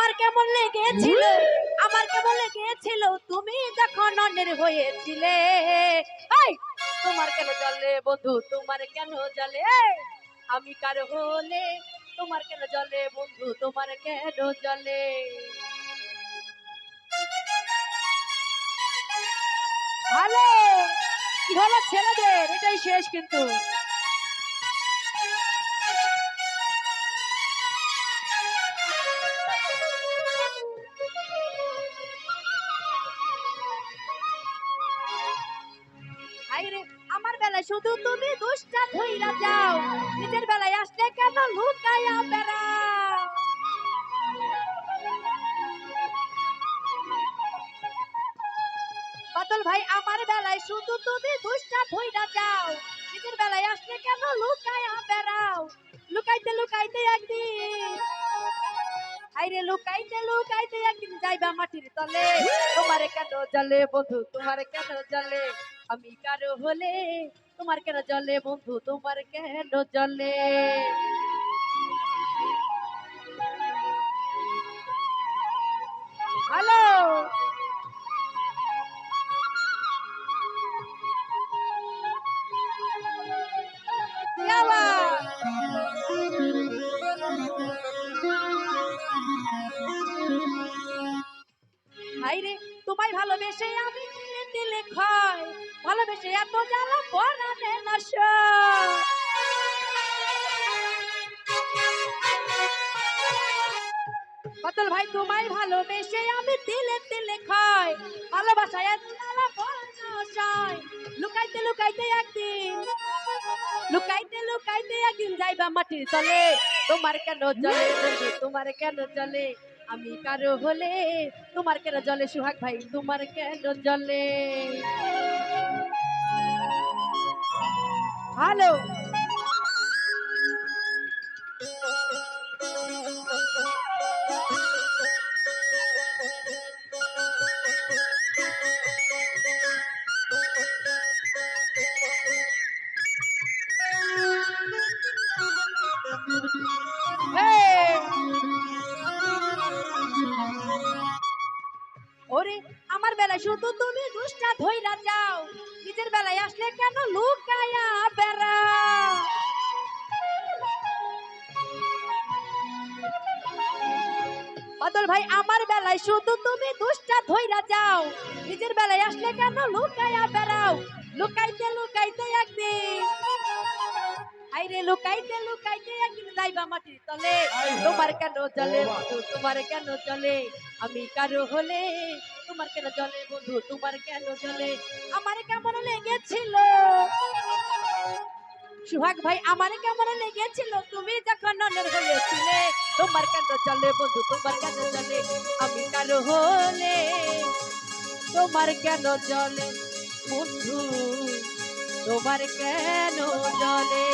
আমার কেমন লেগেছিল? আমার কেমন লেগেছিল? তুমি যখন অন্যের হয়েছিলে। তোমার কেন জলে বন্ধু? তোমার কেন জলে? আমি কার হলে? তোমার কেন জলে বন্ধু? তোমার কেন জলে? ভালো। কি হলো ছেলেদের? এটাই শেষ কিন্তু। বেলায় শুধু তুমি দুষ্টা ধইরা যাও। নিজের বেলায় আসলে কেন লুকায়া বেড়াও? বাদল ভাই, আমার বেলায় শুধু তুমি দুষ্টা ধইরা যাও। নিজের বেলায় আসলে কেন লুকায়া বেড়াও? লুকাইতে লুকাইতে একদিন। আইরে লুকাইতে লুকাইতে একদিন যাইবা মাটির তলে। তোমারে কেন জলে বন্ধু, তোমারে কেন জলে? আমি কারও হলে? তোমার কেন জলে বন্ধু? তোমার কেন জলে? হ্যালো তোমায় ভালোবেসে আমি দিলে খাই ভালোবেসে এত জ্বালা পরানে নশা। বাদল ভাই, তোমায় ভালোবেসে আমি দিলে দিলে খাই। ভালোবাসায় এত জ্বালা পরানে লুকাইতে লুকাইতে একদিন, লুকাইতে লুকাইতে একদিন যাইবা মাটির তলে। তোমার কেন বন্ধু, তোমার কেন জলে? আমি কারও হলে, তোমার কেন জলে? সুহাগ ভাই, তোমার কেন জলে? হ্যালো ওরে আমার বেলায় শুধু তুমি দুষ্টা ধইরা যাও। নিজের বেলায় আসলে কেন বাদল ভাই, আমার বেলায় শুধু তুমি দুষ্টা ধইরা যাও। নিজের বেলায় আসলে কেন লুকায়া বেড়াও? লুকাইতে লুকাইতে একদিন। আইরে, লুকাইতে লুকাইতে একদিন যাইবা মাটির তলে। তোমার কেন চলে বন্ধু, তোমার কেন চলে আমি কারও হলে, তোমার কেন চলে বন্ধু, তোমার কেন চলে আমার কেমন লেগেছিল? সুহাগ ভাই, আমার কেমন লেগেছিল? তুমি যখন ননের হয়েছিলে, তোমার কেন চলে বন্ধু, তোমার কেন চলে? আমি কারও হলে তোমার কেন চলে বন্ধু? তোমার কেন জলে